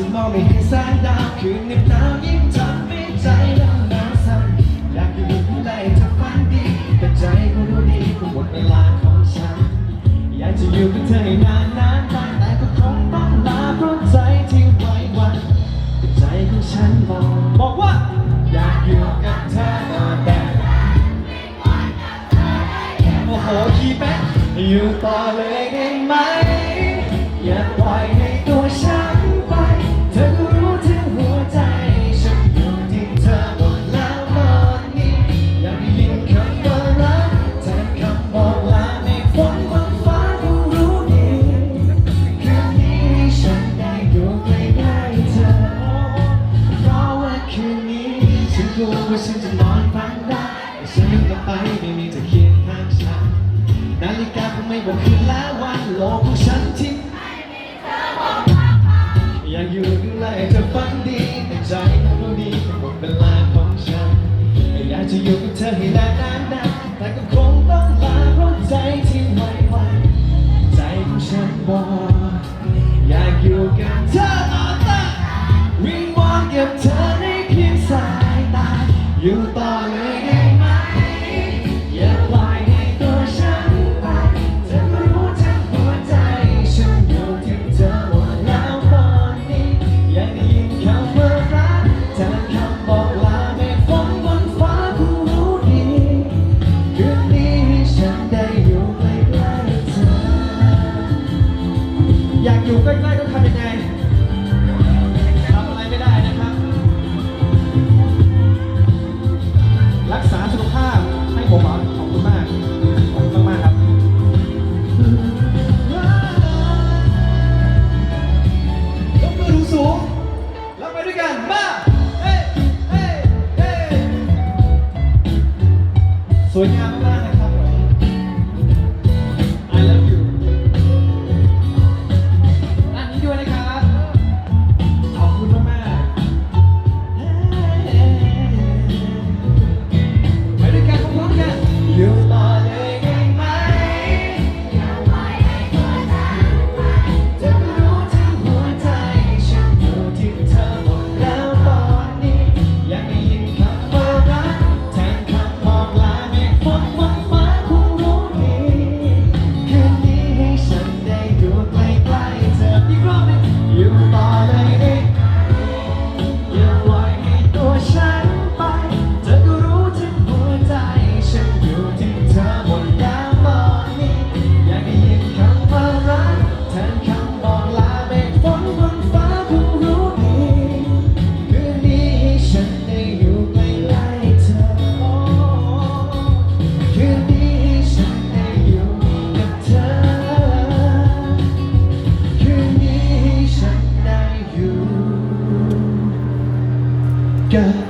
ที่มองไม่เห็นแสงดาวคืนนี้หนาวยิ่งทำให้ใจเราหนาวสั่นอยากอยู่ใกล้เธอฝันดีแต่ใจก็รู้ดีก็หมดเวลาของฉัน อยากจะอยู่กับเธอให้นานนานไปแต่ก็คงต้องลาเพราะใจที่ไว้วันแต่ใจของฉันบอกบอกว่า อยากอยู่กับเธอแต่โอ้โหคีแบ็คอยู่ต่อเลยได้ไหม กลัวว่าฉันจะนอนฝันได้แต่ฉันยังกลับไปไม่มีเธอเคียงข้างฉันนาฬิกาคงไม่บอกคืนและวันโลกของฉันที่อยากอยู่ดูแลเธอฝันดีแต่ใจก็รู้ดีว่าหมดเวลาของฉันอยากจะอยู่กับเธอให้ได้ อยากอยู่ใกล้ๆต้องทำยังไงทำอะไรไม่ได้นะครับ รักษาสุขภาพให้ผมเหรอขอบคุณมาก ขอบคุณมากๆครับ ยกมือสูงๆแล้วไปด้วยกัน มา เฮ้เฮ้เฮ้สวยงามมาก นี้